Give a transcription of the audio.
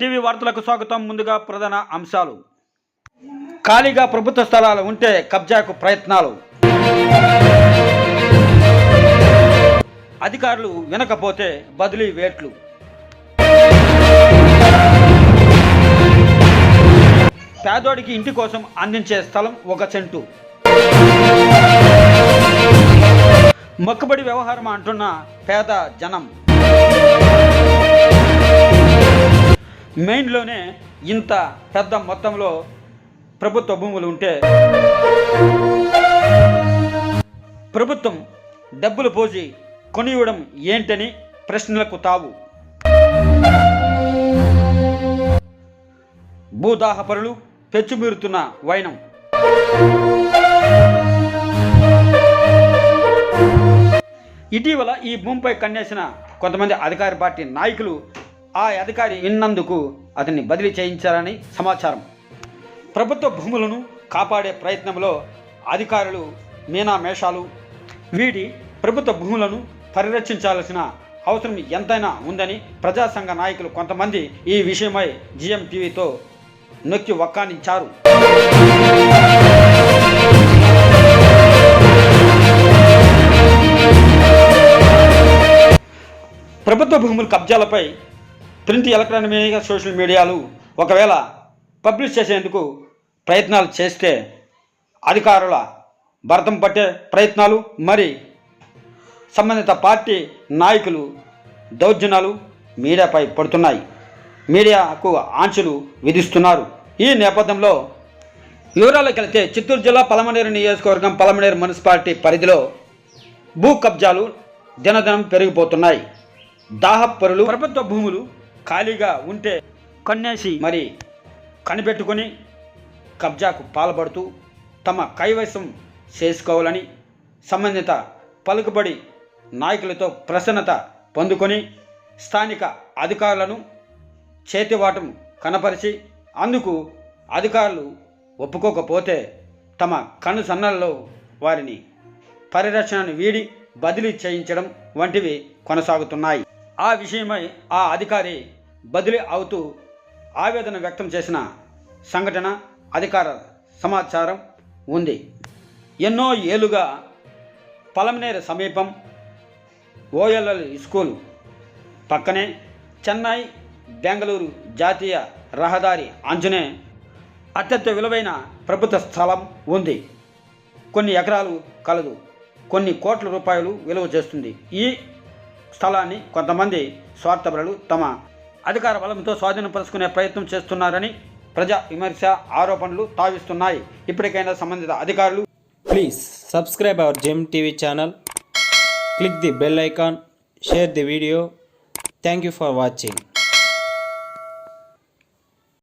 TV వార్తలకు స్వాగతం. ముందుగా ప్రధాన అంశాలు. ఖాళీగా ప్రభుత్వ స్థలాలు ఉంటే కబ్జాకు ప్రయత్నాలు. అధికారులు వినకపోతే బదిలీ వేట్లు. పేదోడికి ఇంటి కోసం అందించే స్థలం ఒక సెంటు. మొక్కబడి వ్యవహారం అంటున్న పేద జనం. మెయిన్లోనే ఇంత పెద్ద మొత్తంలో ప్రభుత్వ భూములు ఉంటే ప్రభుత్వం డబ్బులు పోసి కొనివ్వడం ఏంటని ప్రశ్నలకు తావు. భూదాహపరులు పెచ్చుమీరుతున్న వైనం. ఇటీవల ఈ భూమిపై కన్నేసిన కొంతమంది అధికార పార్టీ నాయకులు ఆ అధికారి విన్నందుకు అతన్ని బదిలీ చేయించారని సమాచారం. ప్రభుత్వ భూములను కాపాడే ప్రయత్నంలో అధికారులు మీనా మేషాలు వీడి ప్రభుత్వ భూములను పరిరక్షించాల్సిన అవసరం ఎంతైనా ఉందని ప్రజాసంఘ నాయకులు కొంతమంది ఈ విషయమై జిఎం టీవీతో నొక్కి వక్కానించారు ప్రభుత్వ భూముల కబ్జాలపై ప్రింట్ ఎలక్ట్రానిక్ మీడియా సోషల్ మీడియాలు ఒకవేళ పబ్లిష్ చేసేందుకు ప్రయత్నాలు చేస్తే అధికారుల భరతం పట్టే ప్రయత్నాలు మరి సంబంధిత పార్టీ నాయకులు దౌర్జన్యాలు మీడియాపై పడుతున్నాయి. మీడియాకు ఆంక్షలు విధిస్తున్నారు. ఈ నేపథ్యంలో వివరాలకు వెళితే చిత్తూరు జిల్లా పలమనేరు నియోజకవర్గం పలమనేరు మున్సిపాలిటీ పరిధిలో భూ కబ్జాలు దినదినం పెరిగిపోతున్నాయి. దాహపరులు ప్రభుత్వ భూములు ఖాళీగా ఉంటే కన్నేసి మరి కనిపెట్టుకొని కబ్జాకు పాల్పడుతూ తమ కైవసం చేసుకోవాలని సంబంధిత పలుకుబడి నాయకులతో ప్రసన్నత పొందుకొని స్థానిక అధికారులను చేతివాటం కనపరిచి అందుకు అధికారులు ఒప్పుకోకపోతే తమ కనుసన్నల్లో వారిని పరిరక్షణను వీడి బదిలీ చేయించడం వంటివి కొనసాగుతున్నాయి. ఆ విషయమై ఆ అధికారి బదిలీ అవుతూ ఆవేదన వ్యక్తం చేసిన సంఘటన అధికార సమాచారం ఉంది. ఎన్నో ఏళ్ళుగా పలమనేరు సమీపం ఓఎల్ఎల్ స్కూల్ పక్కనే చెన్నై బెంగళూరు జాతీయ రహదారి అంచునే అత్యంత విలువైన ప్రభుత్వ స్థలం ఉంది. కొన్ని ఎకరాలు కలదు. కొన్ని కోట్ల రూపాయలు విలువ చేస్తుంది. ఈ స్థలాన్ని కొంతమంది స్వార్థపరులు తమ అధికార బలంతో స్వాధీనపరుచుకునే ప్రయత్నం చేస్తున్నారని ప్రజా విమర్శ ఆరోపణలు తావిస్తున్నాయి. ఇప్పటికైనా సంబంధిత అధికారులు please subscribe our Gem TV channel click the bell icon share the video thank you for watching